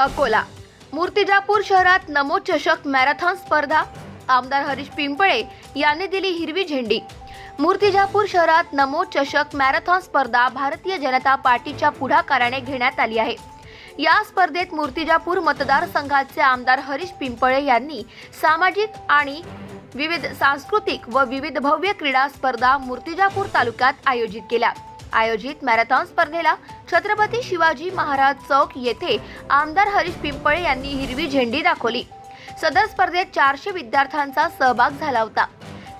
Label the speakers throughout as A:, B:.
A: अकोला. मूर्तिजापूर शहरात नमो चषक मॅरेथॉन स्पर्धा. आमदार हरीश पिंपळे यांनी दिली हिरवी झेंडी. मूर्तिजापूर शहरात नमो चषक मॅरेथॉन स्पर्धा भारतीय जनता पार्टीच्या पुढाकाराने घेण्यात आली आहे. या स्पर्धेत मूर्तिजापूर मतदारसंघाचे आमदार हरीश पिंपळे यांनी सामाजिक आणि विविध सांस्कृतिक व विविध भव्य क्रीडा स्पर्धा मूर्तिजापूर तालुक्यात आयोजित केल्या. आयोजित मॅरेथॉन स्पर्धेला छत्रपती शिवाजी महाराज चौक येथे आमदार हरीश पिंपळे यांनी हिरवी झेंडी दाखवली. सदर स्पर्धेत चारशे विद्यार्थ्यांचा सहभाग झाला होता.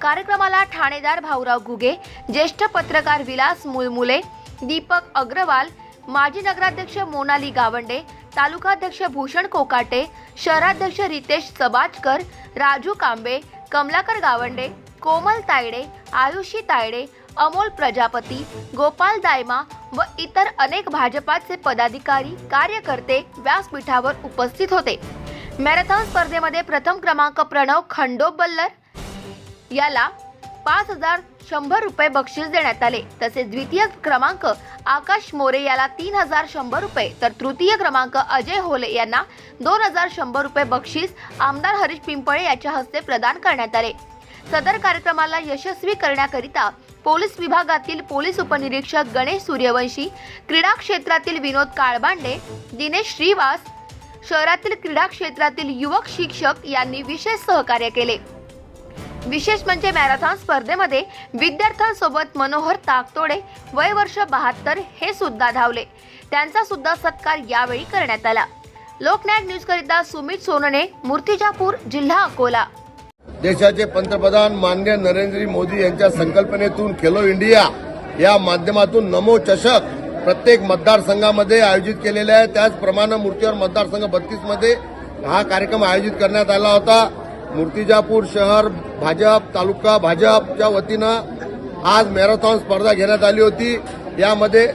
A: कार्यक्रमाला ठाणेदार भाऊराव घुगे ज्येष्ठ पत्रकार विलास मुलमुले दीपक अग्रवाल माजी नगराध्यक्ष मोनाली गावंडे तालुकाध्यक्ष भूषण कोकाटे शहराध्यक्ष रितेश सबाजकर राजू कांबे कमलाकर गावंडे कोमल तायडे आयुषी तायडे अमोल प्रजापती गोपाल दायमा व इतर अनेक भाजपाचे पदाधिकारी कार्यकर्ते व्यासपीठावर उपस्थित होते. मॅरेथॉन स्पर्धेमध्ये प्रथम क्रमांक प्रणव खंडोबल्लर याला पाच हजार शंभर रुपये बक्षीस देण्यात आले. तसेच द्वितीय क्रमांक आकाश मोरे याला तीन हजार शंभर रुपये तर तृतीय क्रमांक अजय होले यांना दोन हजार शंभर रुपये बक्षीस आमदार हरीश पिंपळे याच्या हस्ते प्रदान करण्यात आले. सदर कार्यक्रमाला यशस्वी करण्याकरिता पोलीस विभागातील पोलीस उपनिरीक्षक गणेश सूर्यवंशी क्रीडा क्षेत्रातील विनोद काळबांडे दिनेश श्रीवास शहरातील क्रीडा क्षेत्रातील युवक शिक्षक यांनी विशेष सहकार्य केले. विशेष म्हणजे मॅरेथॉन स्पर्धेमध्ये विद्यार्थ्यांसोबत मनोहर ताकतोडे वय वर्ष बहात्तर हे सुद्धा धावले. त्यांचा सुद्धा सत्कार यावेळी करण्यात आला. लोकनायक न्यूज करिता सुमित सोनने मूर्तिजापूर जिल्हा अकोला.
B: देशाचे पंतप्रधान मान्य नरेंद्र मोदी यांच्या संकल्पनेतून खेलो इंडिया या माध्यमातून नमो चषक प्रत्येक मतदारसंघामध्ये आयोजित केलेले आहे. त्याचप्रमाणे मूर्तीवर मतदारसंघ बत्तीसमध्ये हा कार्यक्रम आयोजित करण्यात आला होता. मूर्तिजापूर शहर भाजप तालुका भाजपच्या वतीनं आज मॅरेथॉन स्पर्धा घेण्यात आली होती. यामध्ये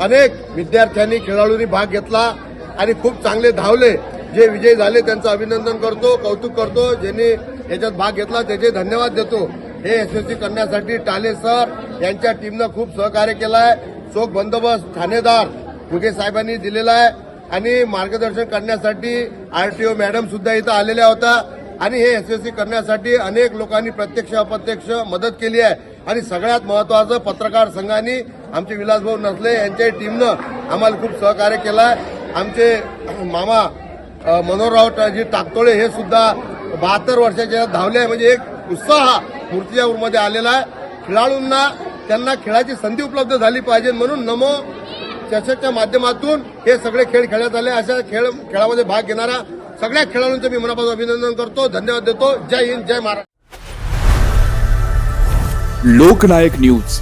B: अनेक विद्यार्थ्यांनी खेळाडूंनी भाग घेतला आणि खूप चांगले धावले. जे विजयी झाले त्यांचं अभिनंदन करतो कौतुक करतो. ज्यांनी याच्यात भाग घेतला त्याचे धन्यवाद देतो. हे यशस्वी करण्यासाठी टाले सर यांच्या टीमनं खूप सहकार्य केलं आहे चोख बंदोबस्त ठाणेदार फुगे साहेबांनी दिलेला आहे. आणि मार्गदर्शन करण्यासाठी आरटीओ मॅडम सुद्धा इथं आलेल्या होत्या. आणि हे यशस्वी करण्यासाठी अनेक लोकांनी प्रत्यक्ष अप्रत्यक्ष मदत केली आहे. आणि सगळ्यात महत्वाचं पत्रकार संघाने आमचे विलासभाऊ नसले यांच्या टीमनं आम्हाला खूप सहकार्य केलं आहे आमचे मामा मनोहरराव जी टाकतोळे हे सुद्धा बहात्तर वर्षाच्या धावले आहे. म्हणजे एक उत्साह मूर्तिजापूरमध्ये आलेला आहे. खेळाडूंना त्यांना खेळाची संधी उपलब्ध झाली पाहिजे म्हणून नमो चषकच्या माध्यमातून हे सगळे खेळ खेळण्यात आले. अशा खेळ खेळामध्ये भाग घेणाऱ्या सगळ्या खेळाडूंचं मी मनापासून अभिनंदन करतो. धन्यवाद देतो. जय हिंद जय महाराष्ट्र.
C: लोकनायक न्यूज.